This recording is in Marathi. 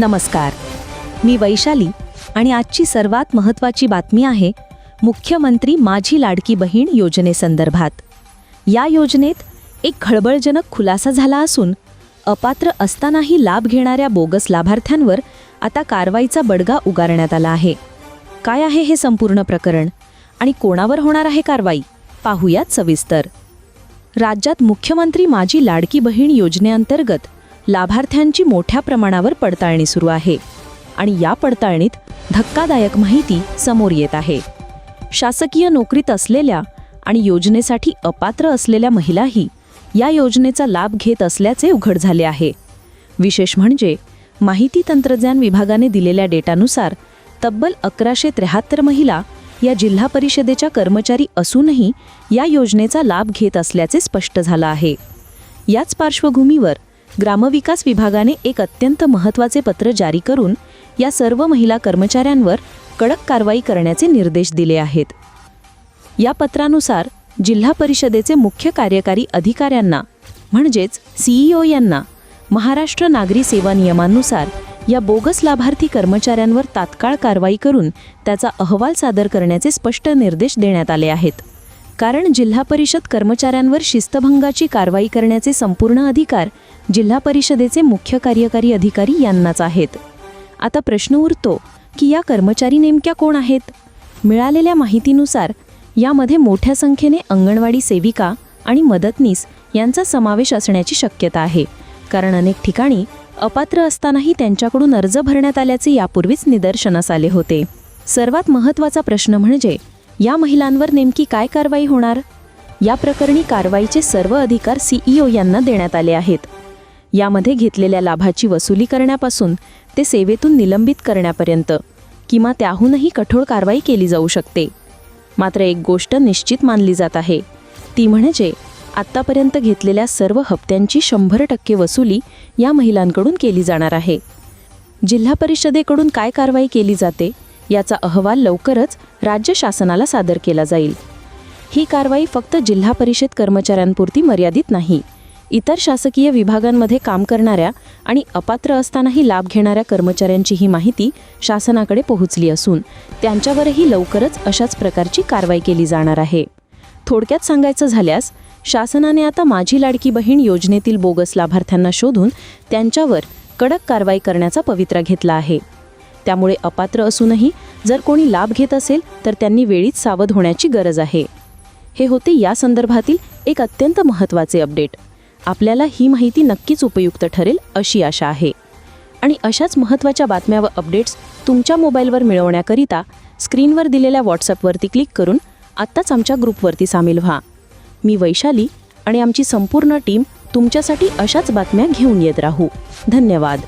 नमस्कार. मी वैशाली आणि आजची सर्वात महत्त्वाची बातमी आहे मुख्यमंत्री माझी लाडकी बहीण योजनेसंदर्भात. या योजनेत एक खळबळजनक खुलासा झाला असून अपात्र असतानाही लाभ घेणाऱ्या बोगस लाभार्थ्यांवर आता कारवाईचा बडगा उगारण्यात आला आहे. काय आहे हे संपूर्ण प्रकरण आणि कोणावर होणार आहे कारवाई पाहूयात सविस्तर. राज्यात मुख्यमंत्री माझी लाडकी बहीण योजनेअंतर्गत लाभार्थ्यांची मोठ्या प्रमाणावर पडताळणी सुरू आहे. आणि या पडताळणीत धक्कादायक माहिती समोर येत आहे. शासकीय नोकरीत असलेल्या आणि योजनेसाठी अपात्र असलेल्या महिलाही या योजनेचा लाभ घेत असल्याचे उघड झाले आहे. विशेष म्हणजे माहिती तंत्रज्ञान विभागाने दिलेल्या डेटानुसार तब्बल अकराशे त्र्याहत्तर महिला या जिल्हा परिषदेच्या कर्मचारी असूनही या योजनेचा लाभ घेत असल्याचे स्पष्ट झालं आहे. याच पार्श्वभूमीवर ग्रामविकास विभागाने एक अत्यंत महत्त्वाचे पत्र जारी करून या सर्व महिला कर्मचाऱ्यांवर कडक कारवाई करण्याचे निर्देश दिले आहेत. या पत्रानुसार जिल्हा परिषदेचे मुख्य कार्यकारी अधिकाऱ्यांना म्हणजेच सीईओ यांना महाराष्ट्र नागरी सेवा नियमांनुसार या बोगस लाभार्थी कर्मचाऱ्यांवर तात्काळ कारवाई करून त्याचा अहवाल सादर करण्याचे स्पष्ट निर्देश देण्यात आले आहेत. कारण जिल्हा परिषद कर्मचाऱ्यांवर शिस्तभंगाची कारवाई करण्याचे संपूर्ण अधिकार जिल्हा परिषदेचे मुख्य कार्यकारी अधिकारी यांनाच आहेत. आता प्रश्न उरतो की या कर्मचारी नेमक्या कोण आहेत? मिळालेल्या माहितीनुसार यामध्ये मोठ्या संख्येने अंगणवाडी सेविका आणि मदतनीस यांचा समावेश असण्याची शक्यता आहे. कारण अनेक ठिकाणी अपात्र असतानाही त्यांच्याकडून अर्ज भरण्यात आल्याचे यापूर्वीच निदर्शनास आले होते. सर्वात महत्त्वाचा प्रश्न म्हणजे या महिलांवर नेमकी काय कारवाई होणार? या प्रकरणी कारवाईचे सर्व अधिकार सीईओ यांना देण्यात आले आहेत. यामध्ये घेतलेल्या लाभाची वसुली करण्यापासून ते सेवेतून निलंबित करण्यापर्यंत किंवा त्याहूनही कठोर कारवाई केली जाऊ शकते. मात्र एक गोष्ट निश्चित मानली जात आहे. ती म्हणजे आत्तापर्यंत घेतलेल्या सर्व हप्त्यांची शंभर टक्के वसुली या महिलांकडून केली जाणार आहे. जिल्हा परिषदेकडून काय कारवाई केली जाते? याचा अहवाल लवकरच राज्य शासनाला सादर केला जाईल. ही कारवाई फक्त जिल्हा परिषद कर्मचाऱ्यांपुरती मर्यादित नाही. इतर शासकीय विभागांमध्ये काम करणाऱ्या आणि अपात्र असतानाही लाभ घेणाऱ्या कर्मचाऱ्यांची ही माहिती शासनाकडे पोहोचली असून त्यांच्यावरही लवकरच अशाच प्रकारची कारवाई केली जाणार आहे. थोडक्यात सांगायचं झाल्यास शासनाने आता माझी लाडकी बहीण योजनेतील बोगस लाभार्थ्यांना शोधून त्यांच्यावर कडक कारवाई करण्याचा पवित्रा घेतला आहे. त्यामुळे अपात्र असूनही जर कोणी लाभ घेत असेल तर त्यांनी वेळीच सावध होण्याची गरज आहे. हे होते या संदर्भातील एक अत्यंत महत्त्वाचे अपडेट. आपल्याला ही माहिती नक्कीच उपयुक्त ठरेल अशी आशा आहे. आणि अशाच महत्त्वाच्या बातम्या व अपडेट्स तुमच्या मोबाईलवर मिळवण्याकरिता स्क्रीनवर दिलेल्या व्हॉट्सअपवरती क्लिक करून आत्ताच आमच्या ग्रुपवरती सामील व्हा. मी वैशाली आणि आमची संपूर्ण टीम तुमच्यासाठी अशाच बातम्या घेऊन येत राहू. धन्यवाद.